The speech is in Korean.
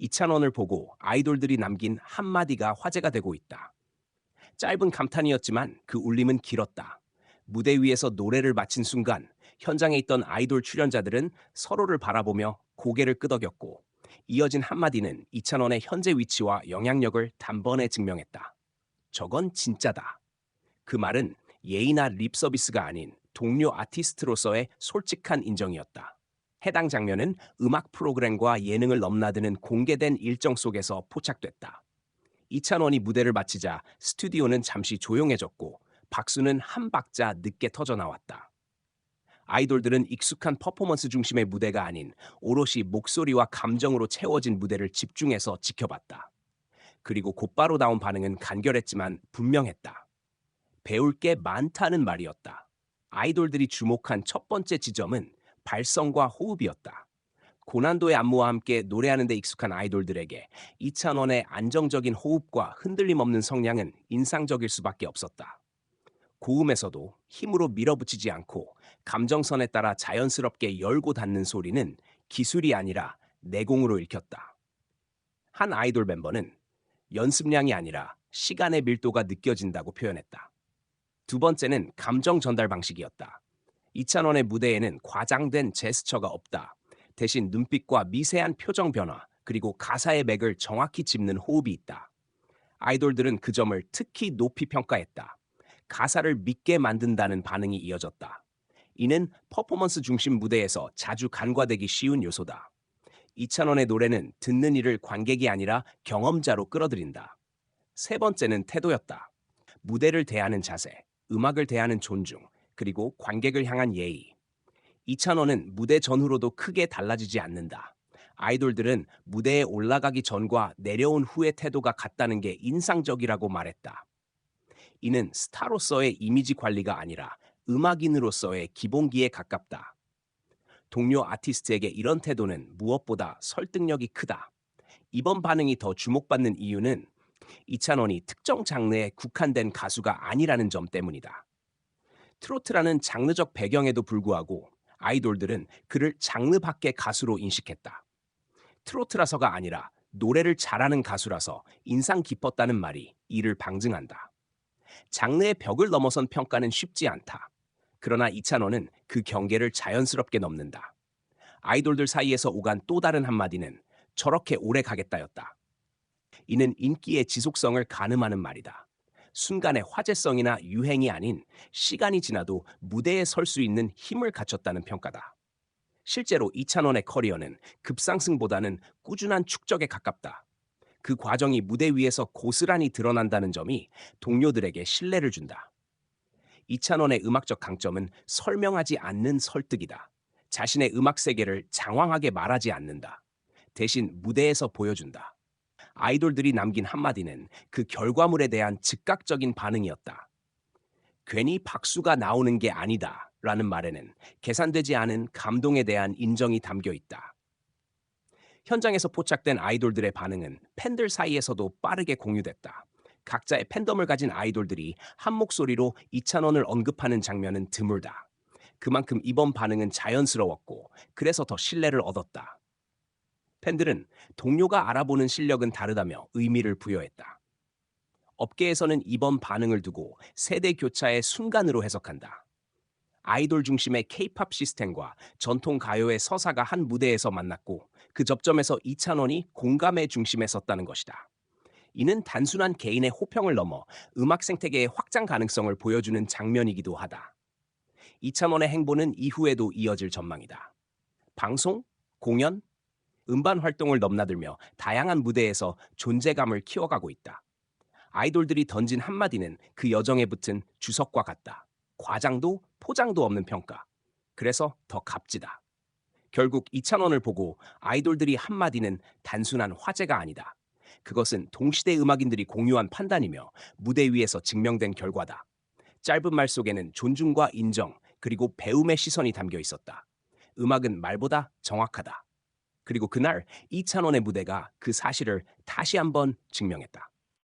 이찬원을 보고 아이돌들이 남긴 한마디가 화제가 되고 있다. 짧은 감탄이었지만 그 울림은 길었다. 무대 위에서 노래를 마친 순간 현장에 있던 아이돌 출연자들은 서로를 바라보며 고개를 끄덕였고 이어진 한마디는 이찬원의 현재 위치와 영향력을 단번에 증명했다. 저건 진짜다. 그 말은 예의나 립 서비스가 아닌 동료 아티스트로서의 솔직한 인정이었다. 해당 장면은 음악 프로그램과 예능을 넘나드는 공개된 일정 속에서 포착됐다. 이찬원이 무대를 마치자 스튜디오는 잠시 조용해졌고 박수는 한 박자 늦게 터져 나왔다. 아이돌들은 익숙한 퍼포먼스 중심의 무대가 아닌 오롯이 목소리와 감정으로 채워진 무대를 집중해서 지켜봤다. 그리고 곧바로 나온 반응은 간결했지만 분명했다. 배울 게 많다는 말이었다. 아이돌들이 주목한 첫 번째 지점은 발성과 호흡이었다. 고난도의 안무와 함께 노래하는 데 익숙한 아이돌들에게 이찬원의 안정적인 호흡과 흔들림 없는 성량은 인상적일 수밖에 없었다. 고음에서도 힘으로 밀어붙이지 않고 감정선에 따라 자연스럽게 열고 닫는 소리는 기술이 아니라 내공으로 읽혔다. 한 아이돌 멤버는 연습량이 아니라 시간의 밀도가 느껴진다고 표현했다. 두 번째는 감정 전달 방식이었다. 이찬원의 무대에는 과장된 제스처가 없다. 대신 눈빛과 미세한 표정 변화, 그리고 가사의 맥을 정확히 짚는 호흡이 있다. 아이돌들은 그 점을 특히 높이 평가했다. 가사를 믿게 만든다는 반응이 이어졌다. 이는 퍼포먼스 중심 무대에서 자주 간과되기 쉬운 요소다. 이찬원의 노래는 듣는 이를 관객이 아니라 경험자로 끌어들인다. 세 번째는 태도였다. 무대를 대하는 자세, 음악을 대하는 존중, 그리고 관객을 향한 예의. 이찬원은 무대 전후로도 크게 달라지지 않는다. 아이돌들은 무대에 올라가기 전과 내려온 후의 태도가 같다는 게 인상적이라고 말했다. 이는 스타로서의 이미지 관리가 아니라 음악인으로서의 기본기에 가깝다. 동료 아티스트에게 이런 태도는 무엇보다 설득력이 크다. 이번 반응이 더 주목받는 이유는 이찬원이 특정 장르에 국한된 가수가 아니라는 점 때문이다. 트로트라는 장르적 배경에도 불구하고 아이돌들은 그를 장르 밖의 가수로 인식했다. 트로트라서가 아니라 노래를 잘하는 가수라서 인상 깊었다는 말이 이를 방증한다. 장르의 벽을 넘어선 평가는 쉽지 않다. 그러나 이찬원은 그 경계를 자연스럽게 넘는다. 아이돌들 사이에서 오간 또 다른 한마디는 저렇게 오래 가겠다였다. 이는 인기의 지속성을 가늠하는 말이다. 순간의 화제성이나 유행이 아닌 시간이 지나도 무대에 설 수 있는 힘을 갖췄다는 평가다. 실제로 이찬원의 커리어는 급상승보다는 꾸준한 축적에 가깝다. 그 과정이 무대 위에서 고스란히 드러난다는 점이 동료들에게 신뢰를 준다. 이찬원의 음악적 강점은 설명하지 않는 설득이다. 자신의 음악 세계를 장황하게 말하지 않는다. 대신 무대에서 보여준다. 아이돌들이 남긴 한마디는 그 결과물에 대한 즉각적인 반응이었다. 괜히 박수가 나오는 게 아니다 라는 말에는 계산되지 않은 감동에 대한 인정이 담겨 있다. 현장에서 포착된 아이돌들의 반응은 팬들 사이에서도 빠르게 공유됐다. 각자의 팬덤을 가진 아이돌들이 한 목소리로 이찬원을 언급하는 장면은 드물다. 그만큼 이번 반응은 자연스러웠고 그래서 더 신뢰를 얻었다. 팬들은 동료가 알아보는 실력은 다르다며 의미를 부여했다. 업계에서는 이번 반응을 두고 세대 교차의 순간으로 해석한다. 아이돌 중심의 케이팝 시스템과 전통 가요의 서사가 한 무대에서 만났고 그 접점에서 이찬원이 공감의 중심에 섰다는 것이다. 이는 단순한 개인의 호평을 넘어 음악 생태계의 확장 가능성을 보여주는 장면이기도 하다. 이찬원의 행보는 이후에도 이어질 전망이다. 방송, 공연, 음반 활동을 넘나들며 다양한 무대에서 존재감을 키워가고 있다. 아이돌들이 던진 한마디는 그 여정에 붙은 주석과 같다. 과장도 포장도 없는 평가. 그래서 더 값지다. 결국 이찬원을 보고 아이돌들이 한마디는 단순한 화제가 아니다. 그것은 동시대 음악인들이 공유한 판단이며 무대 위에서 증명된 결과다. 짧은 말 속에는 존중과 인정, 그리고 배움의 시선이 담겨 있었다. 음악은 말보다 정확하다. 그리고 그날 이찬원의 무대가 그 사실을 다시 한번 증명했다.